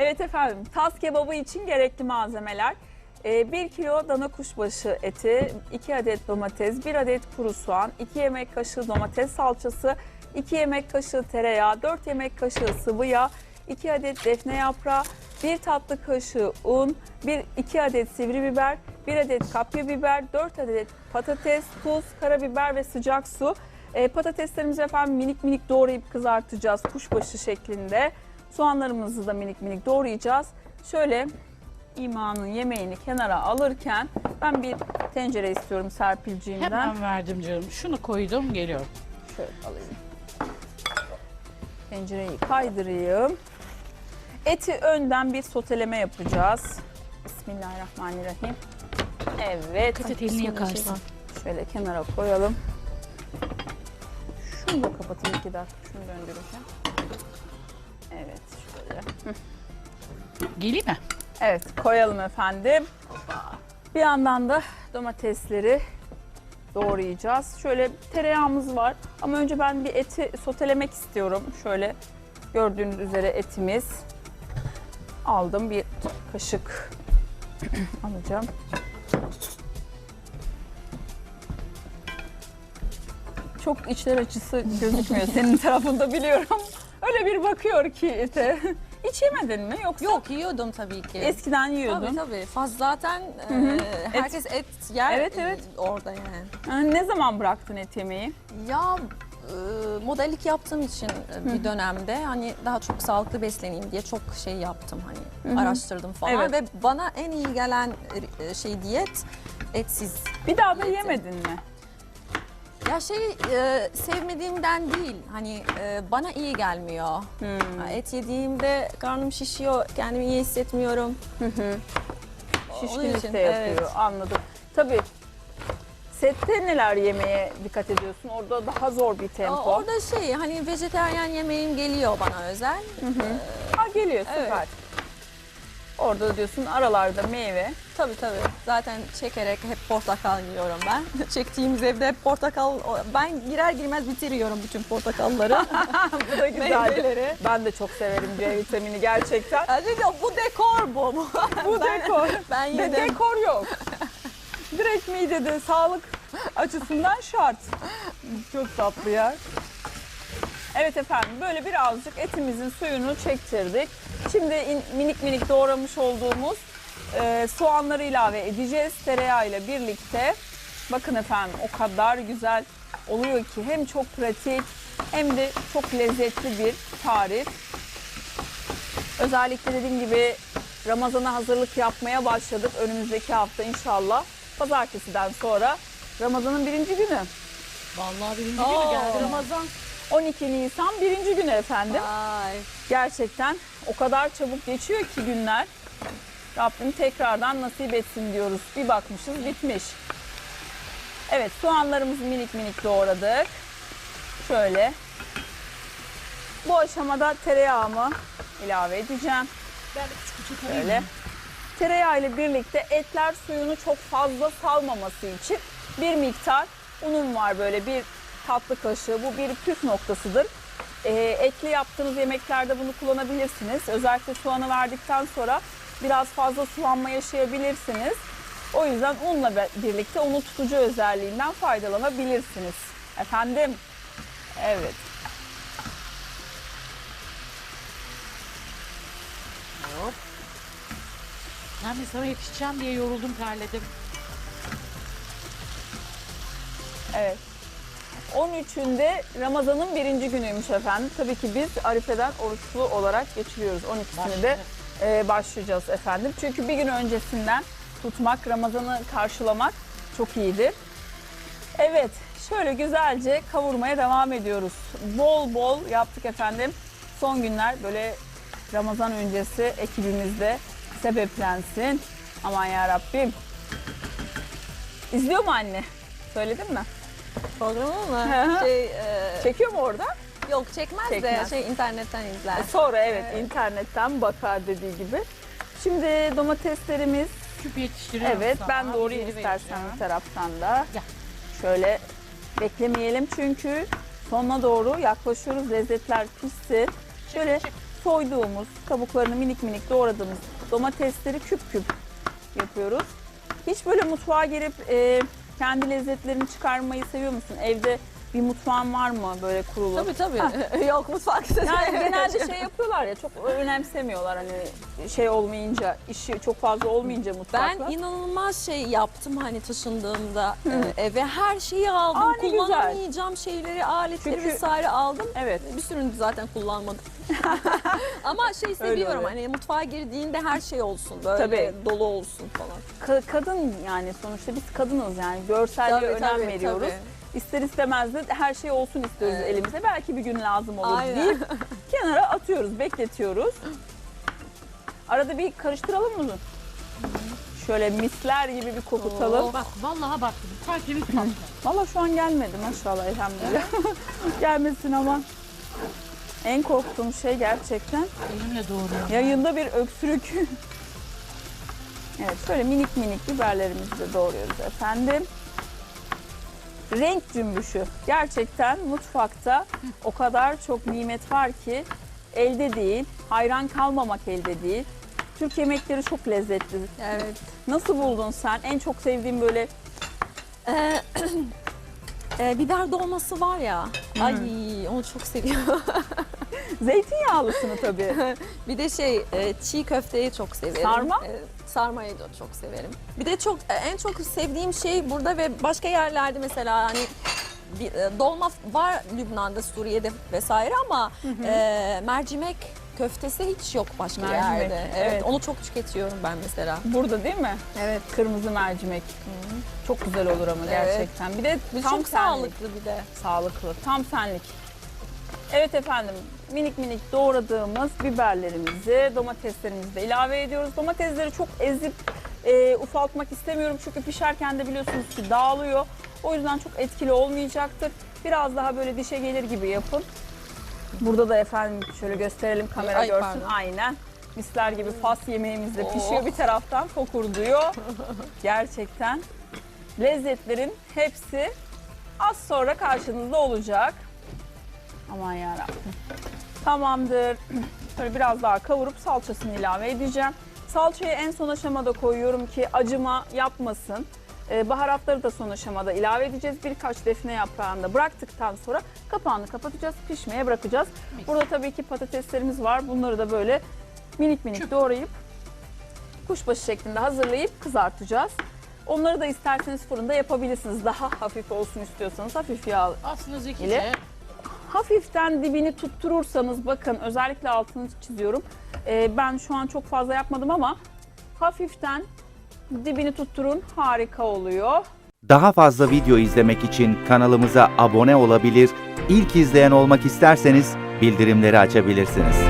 Evet efendim, tas kebabı için gerekli malzemeler. 1 kilo dana kuşbaşı eti, 2 adet domates, 1 adet kuru soğan, 2 yemek kaşığı domates salçası, 2 yemek kaşığı tereyağı, 4 yemek kaşığı sıvı yağ, 2 adet defne yaprağı, 1 tatlı kaşığı un, 1 2 adet sivri biber, 1 adet kapya biber, 4 adet patates, tuz, karabiber ve sıcak su. E, patateslerimizi efendim minik minik doğrayıp kızartacağız kuşbaşı şeklinde. Soğanlarımızı da minik minik doğrayacağız. Şöyle imanın yemeğini kenara alırken ben bir tencere istiyorum Serpilciğimden. Hemen verdim canım. Şunu koydum geliyorum. Şöyle alayım. Tencereyi kaydırayım. Eti önden bir soteleme yapacağız. Bismillahirrahmanirrahim. Evet. Dikkat elini yakarsın. Şöyle kenara koyalım. Şunu da kapatayım iki dakika. Şunu döndüreceğim. Evet şöyle. Geleyim mi? Evet koyalım efendim. Bir yandan da domatesleri doğrayacağız. Şöyle tereyağımız var ama önce ben bir eti sotelemek istiyorum. Şöyle gördüğünüz üzere etimiz. Aldım bir kaşık alacağım. Çok içler acısı gözükmüyor senin tarafında biliyorum. Öyle bir bakıyor ki ete. Hiç yemedin mi yoksa? Yok yiyordum tabii ki. Eskiden yiyordun. Tabii tabii. Faz zaten hı. e, herkes et, yer Evet, evet. e, orada yani. Ne zaman bıraktın et yemeyi? Ya e, modellik yaptığım için e, bir dönemde hani daha çok sağlıklı besleneyim diye çok şey yaptım hani araştırdım falan Evet. ve bana en iyi gelen e, şey diyet etsiz. Bir daha da yemedin mi? Ya şey e, sevmediğimden değil hani e, bana iyi gelmiyor. Ha, Et yediğimde karnım şişiyor, kendimi iyi hissetmiyorum. Onun Şişkinlik için, de yapıyor. evet. Anladım. Tabii. Sette neler yemeye dikkat ediyorsun? Orada daha zor bir tempo. Orada şey hani vejeteryan yemeğim geliyor bana özel. Ha geliyor süper. Evet. Orada da diyorsun aralarda meyve. Tabii tabii. Zaten çekerek hep portakal yiyorum ben. Çektiğimiz evde hep portakal. Ben girer girmez bitiriyorum bütün portakalları. Bu da güzel. Meyveleri. Ben de çok severim C vitamini gerçekten. Yani diyor, bu dekor bu. bu. Ben- dekor. Ben De yedim. dekor yok. Direkt midede sağlık açısından şart. Çok tatlı ya. Evet efendim böyle birazcık etimizin suyunu çektirdik. Şimdi in- minik minik doğramış olduğumuz e, soğanları ilave edeceğiz tereyağı ile birlikte. Bakın efendim o kadar güzel oluyor ki hem çok pratik hem de çok lezzetli bir tarif. Özellikle dediğim gibi Ramazan'a hazırlık yapmaya başladık. Önümüzdeki hafta inşallah pazartesiden sonra Ramazan'ın birinci günü. Vallahi birinci günü geldi Ramazan. 12 Nisan birinci günü efendim. Ay. Gerçekten o kadar çabuk geçiyor ki günler. Rabbim tekrardan nasip etsin diyoruz. Bir bakmışız bitmiş. Evet soğanlarımızı minik minik doğradık. Şöyle. Bu aşamada tereyağımı ilave edeceğim. Ben de küçük küçük Şöyle. Tereyağı ile birlikte etler suyunu çok fazla salmaması için bir miktar unum var böyle bir tatlı kaşığı. Bu bir püf noktasıdır. Ee, etli yaptığınız yemeklerde bunu kullanabilirsiniz. Özellikle soğanı verdikten sonra biraz fazla sulanma yaşayabilirsiniz. O yüzden unla birlikte onu tutucu özelliğinden faydalanabilirsiniz. Efendim? Evet. Hop. Ben de sana yetişeceğim diye yoruldum terledim. Evet. 13'ünde Ramazan'ın birinci günüymüş efendim. Tabii ki biz Arife'den oruçlu olarak geçiriyoruz. 12'sini de e, başlayacağız efendim. Çünkü bir gün öncesinden tutmak, Ramazan'ı karşılamak çok iyidir. Evet, şöyle güzelce kavurmaya devam ediyoruz. Bol bol yaptık efendim. Son günler böyle Ramazan öncesi ekibimizde sebeplensin. Aman ya Rabbim. İzliyor mu anne? Söyledin mi? Programı mı? şey, e, Çekiyor mu orada? yok çekmez, Çekmez. de şey internetten izler. E, Sonra evet, Evet. internetten bakar dediği gibi. Şimdi domateslerimiz Küp yetiştiriyorum evet sana. ben doğrayayım İçeri istersen vereceğim. bir taraftan da. Gel. Şöyle beklemeyelim çünkü sonuna doğru yaklaşıyoruz. Lezzetler pişsin. Şöyle soyduğumuz, kabuklarını minik minik doğradığımız domatesleri küp küp yapıyoruz. Hiç böyle mutfağa girip e, kendi lezzetlerini çıkarmayı seviyor musun? Evde bir mutfağın var mı böyle kurulu? Tabii tabii. Yok mutfak. Yani genelde şey yapıyorlar ya çok önemsemiyorlar hani şey olmayınca, işi çok fazla olmayınca mutfakta. Ben inanılmaz şey yaptım hani taşındığımda e, eve her şeyi aldım. Aa, ne güzel. Kullanamayacağım şeyleri, aletleri Çünkü- vesaire aldım. Evet. Bir sürünü zaten kullanmadım. Ama şey seviyorum oluyor. hani mutfağa girdiğinde her şey olsun böyle Tabii. dolu olsun falan. Ka- kadın yani sonuçta biz kadınız yani görselliğe Tabii, önem tabii, veriyoruz. tabii. İster istemez de her şey olsun istiyoruz Evet. elimize. Belki bir gün lazım olur Aynen. deyip kenara atıyoruz, bekletiyoruz. Arada bir karıştıralım mı? Şöyle misler gibi bir kokutalım. Oo. Bak vallahi bak tertemiz patlı. Valla şu an gelmedi maşallah elhamdülillah. Gelmesin ama. En korktuğum şey gerçekten Elimle doğruyorum. yayında bir öksürük. evet şöyle minik minik biberlerimizi de doğruyoruz efendim. Renk cümbüşü. Gerçekten mutfakta o kadar çok nimet var ki elde değil, hayran kalmamak elde değil. Türk yemekleri çok lezzetli. Evet. Nasıl buldun sen? En çok sevdiğin böyle Ee, e, biber dolması var ya. Ay onu çok seviyorum. zeytinyağlısını tabii. bir de şey e, çiğ köfteyi çok severim. Sarma? E, sarmayı da çok severim. Bir de çok e, en çok sevdiğim şey burada ve başka yerlerde mesela hani bir, e, dolma var Lübnan'da, Suriye'de vesaire ama e, mercimek köftesi hiç yok başka Mercimek, yerde. Evet, evet. onu çok tüketiyorum ben mesela. Burada değil mi? Evet. Kırmızı mercimek. Çok güzel olur ama Evet. gerçekten. Bir de Bir tam çok senlik. sağlıklı bir de. Sağlıklı. Tam senlik. Evet efendim minik minik doğradığımız biberlerimizi domateslerimizi de ilave ediyoruz. Domatesleri çok ezip e, ufaltmak istemiyorum çünkü pişerken de biliyorsunuz ki dağılıyor. O yüzden çok etkili olmayacaktır. Biraz daha böyle dişe gelir gibi yapın. Burada da efendim şöyle gösterelim kamera Ay, görsün. pardon. Aynen. Misler gibi fas yemeğimiz de Oh. pişiyor bir taraftan fokurduyor. Gerçekten lezzetlerin hepsi az sonra karşınızda olacak. Aman yarabbim. Tamamdır. Şöyle biraz daha kavurup salçasını ilave edeceğim. Salçayı en son aşamada koyuyorum ki acıma yapmasın. Ee, baharatları da son aşamada ilave edeceğiz. Birkaç defne yaprağını da bıraktıktan sonra kapağını kapatacağız. Pişmeye bırakacağız. Burada tabii ki patateslerimiz var. Bunları da böyle minik minik doğrayıp kuşbaşı şeklinde hazırlayıp kızartacağız. Onları da isterseniz fırında yapabilirsiniz. Daha hafif olsun istiyorsanız hafif yağ Aslında zekice. İle. Hafiften dibini tutturursanız bakın özellikle altını çiziyorum. Ee, ben şu an çok fazla yapmadım ama hafiften dibini tutturun harika oluyor. Daha fazla video izlemek için kanalımıza abone olabilir, ilk izleyen olmak isterseniz bildirimleri açabilirsiniz.